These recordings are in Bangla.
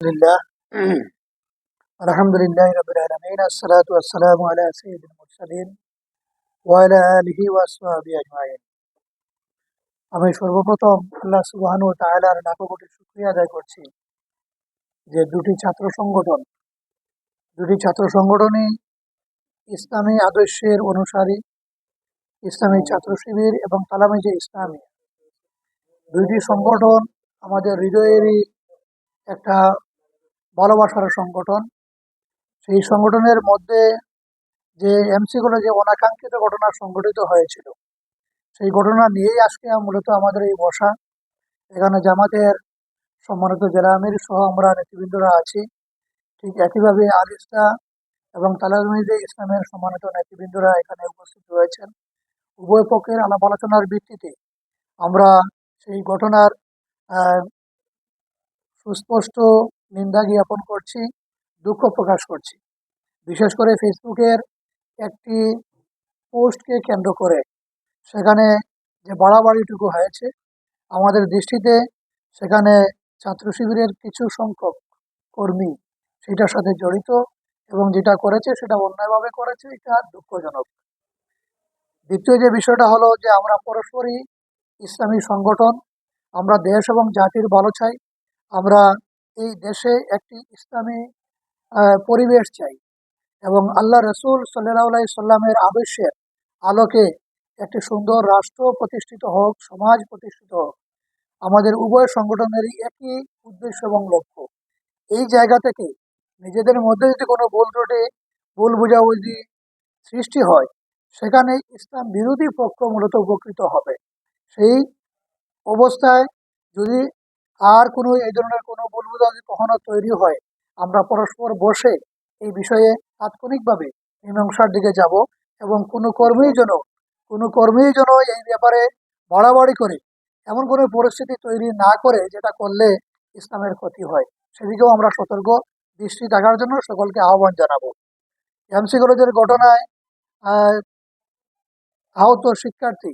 لله الحمد لله رب العالمين الصلاة والسلام على سيد المرسلين وعلى آله وأصحابه أجمعين আমি সর্বপ্রথম আল্লাহ সুবহান ও তাআলার লাখো কোটি শুকরিয়া আদায় করছি যে দুটি ছাত্র সংগঠন দুটি ছাত্র সংগঠনই ইসলামী আদর্শের অনুসারী ইসলামী ছাত্র শিবির এবং তালামি যে ইসলামী দুইটি সংগঠন আমাদের হৃদয়েরই একটা ভালোবাসার সংগঠন। সেই সংগঠনের মধ্যে যে এমসিগুলো যে অনাকাঙ্ক্ষিত ঘটনা সংঘটিত হয়েছিল, সেই ঘটনা নিয়েই আজকে মূলত আমাদের এই বসা। এখানে জামাতের সম্মানিত জেলা আমির সহ আমরা নেতৃবৃন্দরা আছি। ঠিক একইভাবে আলিস্তা এবং তালামিদে ইসলামের সম্মানিত নেতৃবৃন্দরা এখানে উপস্থিত রয়েছেন। উভয় পক্ষের আলাপ আলোচনার ভিত্তিতে আমরা সেই ঘটনার সুস্পষ্ট নিন্দা জ্ঞাপন করছি, দুঃখ প্রকাশ করছি। বিশেষ করে ফেসবুকের একটি পোস্টকে কেন্দ্র করে। সেখানে যে বাড়াবাড়িটুকু হয়েছে, আমাদের দৃষ্টিতে সেখানে ছাত্র শিবিরের কিছু সংখ্যক কর্মী সেটার সাথে জড়িত এবং যেটা করেছে সেটা অন্যায়ভাবে করেছে, এটা দুঃখজনক। দ্বিতীয় যে বিষয়টা হলো যে আমরা পরস্পরই ইসলামী সংগঠন, আমরা দেশ এবং জাতির ভালো চাই, আমরা এই দেশে একটি ইসলামী পরিবেশ চাই এবং আল্লাহ রসুল সাল্লাহ সাল্লামের আদর্শের আলোকে একটি সুন্দর রাষ্ট্র প্রতিষ্ঠিত হোক, সমাজ প্রতিষ্ঠিত হোক। আমাদের উভয় সংগঠনেরই একই উদ্দেশ্য এবং লক্ষ্য। এই জায়গা থেকে নিজেদের মধ্যে যদি কোনো ভুল ত্রুটি, ভুল বুঝাবুঝি সৃষ্টি হয়, সেখানে ইসলাম বিরোধী পক্ষ মূলত উপকৃত হবে। সেই অবস্থায় যদি আর কোনো, এই ধরনের কোনো ভুল বুঝাবুঝি কখনো তৈরি হয়? আমরা পরস্পর বসে এই বিষয়ে তাৎক্ষণিকভাবে মীমাংসার দিকে যাব এবং কোনো কর্মীই যেন, কোনো কর্মীই যেন এই ব্যাপারে বাড়াবাড়ি করে, এমন কোনো পরিস্থিতি তৈরি না করে যেটা করলে ইসলামের ক্ষতি হয়। সেদিকেও আমরা সতর্ক দৃষ্টি থাকার জন্য সকলকে আহ্বান জানাব। এমসি কলেজের ঘটনায় আহত শিক্ষার্থী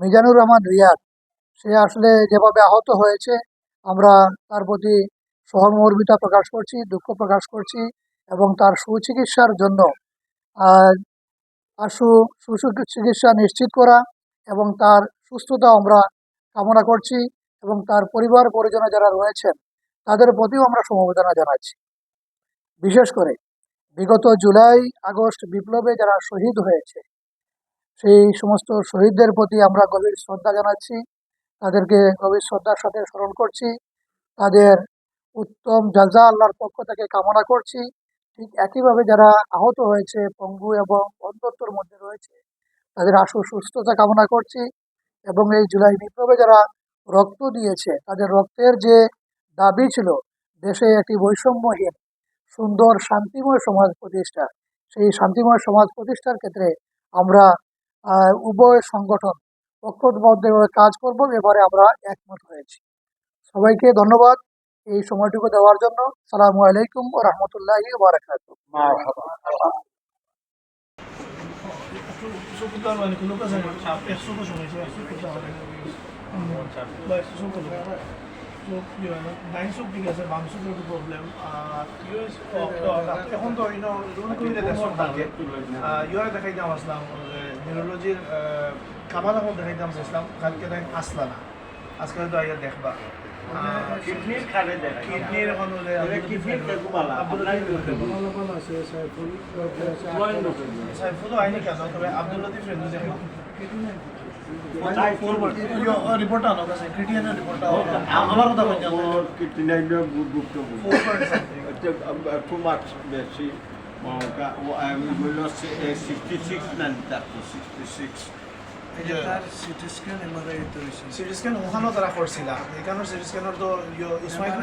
মিজানুর রহমান রিয়াদ, সে আসলে যেভাবে আহত হয়েছে আমরা তার প্রতি সহমর্মিতা প্রকাশ করছি, দুঃখ প্রকাশ করছি এবং তার সুচিকিৎসার জন্য আশু সুচিকিৎসা নিশ্চিত করা এবং তার সুস্থতা আমরা কামনা করছি এবং তার পরিবার পরিজনে যারা রয়েছেন, তাদের প্রতিও আমরা সমবেদনা জানাচ্ছি। বিশেষ করে বিগত জুলাই, আগস্ট বিপ্লবে যারা শহীদ হয়েছে, সেই সমস্ত শহীদদের প্রতি আমরা গভীর শ্রদ্ধা জানাচ্ছি। তাদেরকে গভীর শ্রদ্ধার সাথে স্মরণ করছি। তাদের উত্তম জাজা আল্লাহর পক্ষ থেকে কামনা করছি। ঠিক একইভাবে যারা আহত হয়েছে, পঙ্গু এবং অন্ধত্বর মধ্যে রয়েছে, তাদের আশু সুস্থতা কামনা করছি এবং এই জুলাই বিপ্লবে যারা রক্ত দিয়েছে, তাদের রক্তের যে দাবি ছিল, দেশে একটি বৈষম্যহীন, সুন্দর, শান্তিময় সমাজ প্রতিষ্ঠা, সেই শান্তিময় সমাজ প্রতিষ্ঠার ক্ষেত্রে আমরা উভয় সংগঠন ঐক্যবদ্ধভাবে কাজ করব এবারে আমরা একমত হয়েছি। সবাইকে ধন্যবাদ এই সময়টুকু দেওয়ার জন্য। সালামু আলাইকুম ও রহমতুল্লাহি আসলাম নিউরোলজির কামাল এখন দেখাই দাম আসলাম কালকে দেখ আসলা না আজকে হয়তো আইয়া দেখবা কিডনির এখন কিডনির বেগুমালা সাইফুলও আইনি কেন তবে আব্দুল লতিফ ফ্রেন্ড দেখো রিপোর্টটা আনো কাছে ক্রিটিয়ানের রিপোর্টটা আমার কথা বলছি পয়েন্ট সামথিং টু মাছ বেশি আমি বলল সিক্সটি সিক্স না সিক্সটি সিক্স সিটি স্ক্যান ওখানেও তারা করছিল এখানে সিটি স্ক্যানের তো ইসমাইল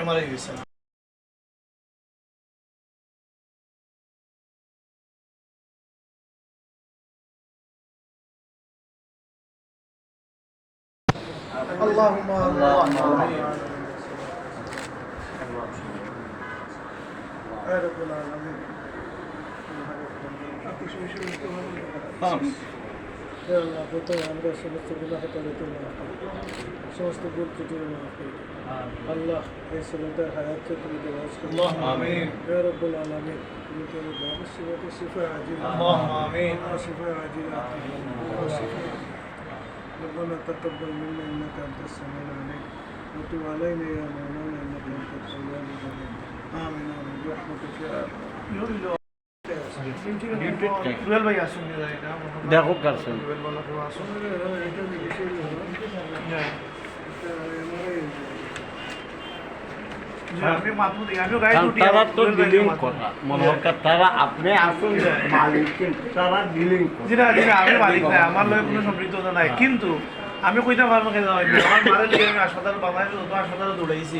এমআরআই হয়েছে اللهم يا رب العالمين হে আল্লাহ প্রথমে আমরা সমস্ত গুণাহ তাদেরকে মাফ করি সমস্ত ভুল ত্রুটি মাফ করি আল্লাহ এই ছেলেটার হায়াতকে তুমি দেওয়াজ করো اللهم آمين হে রব্বুল আলামিন তুমি তো বাবার শিবাতে শিফা আজিলা اللهم آمين الله شفاء عاجلة الله شفاء ربنا تقبل منا انك انت السميع العليم وتب علينا يا مولانا انك انت التواب الرحيم امين امين برحمتك يا ارحم দেখো করে হ্যাঁ তারা তো ডিলিং মনে হয় তারা আপনি আসুন মালিক তারা ডিলিং আমি মালিক আমার কোনো সম্পৃক্ততা নাই কিন্তু আমি কইতে পারব কেন আমার মারের আমি হাসপাতাল বাংলাদেশে যত হাসপাতালে দৌড়াইছি